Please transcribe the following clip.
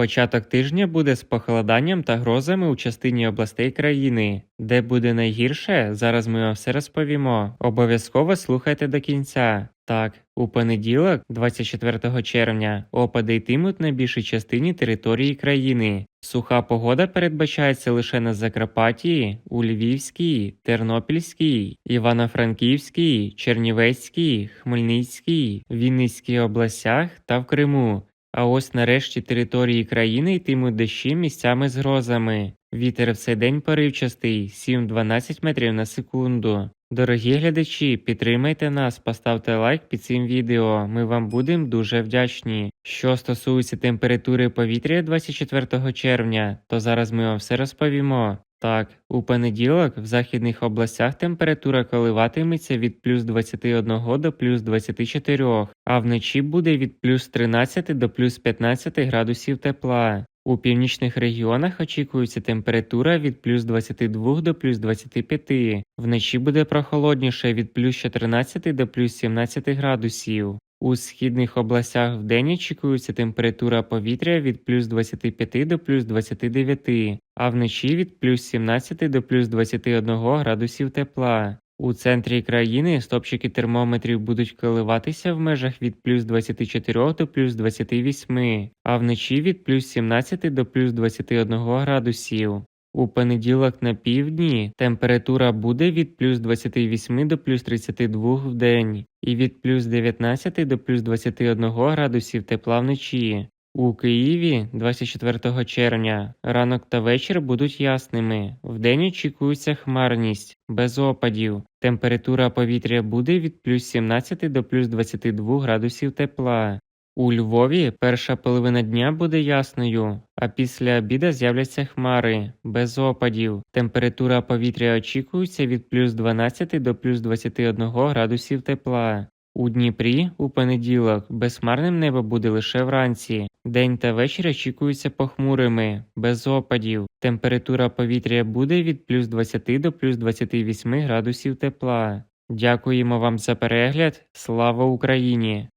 Початок тижня буде з похолоданням та грозами у частині областей країни. Де буде найгірше, зараз ми вам все розповімо. Обов'язково слухайте до кінця. Так, у понеділок, 24 червня, опади йтимуть на більшій частині території країни. Суха погода передбачається лише на Закарпатті, у Львівській, Тернопільській, Івано-Франківській, Чернівецькій, Хмельницькій, Вінницькій областях та в Криму. А ось нарешті території країни йтимуть дощі місцями з грозами. Вітер в цей день поривчастий 7-12 метрів на секунду. Дорогі глядачі, підтримайте нас, поставте лайк під цим відео. Ми вам будемо дуже вдячні. Що стосується температури повітря 24 червня, то зараз ми вам все розповімо. Так, у понеділок в західних областях температура коливатиметься від плюс 21 до плюс 24, а вночі буде від плюс 13 до плюс 15 градусів тепла. У північних регіонах очікується температура від плюс 22 до плюс 25, вночі буде прохолодніше від плюс 14 до плюс 17 градусів. У східних областях вдень очікується температура повітря від плюс 25 до плюс 29, а вночі від плюс 17 до плюс 21 градусів тепла. У центрі країни стопчики термометрів будуть коливатися в межах від плюс 24 до плюс 28, а вночі від плюс 17 до плюс 21 градусів. У понеділок на півдні температура буде від плюс 28 до плюс 32 в день і від плюс 19 до плюс 21 градусів тепла вночі. У Києві 24 червня ранок та вечір будуть ясними. Вдень очікується хмарність, без опадів. Температура повітря буде від плюс 17 до плюс 22 градусів тепла. У Львові перша половина дня буде ясною, а після обіда з'являться хмари, без опадів. Температура повітря очікується від плюс 12 до плюс 21 градусів тепла. У Дніпрі у понеділок безхмарним небо буде лише вранці. День та вечір очікуються похмурими, без опадів. Температура повітря буде від плюс 20 до плюс 28 градусів тепла. Дякуємо вам за перегляд. Слава Україні!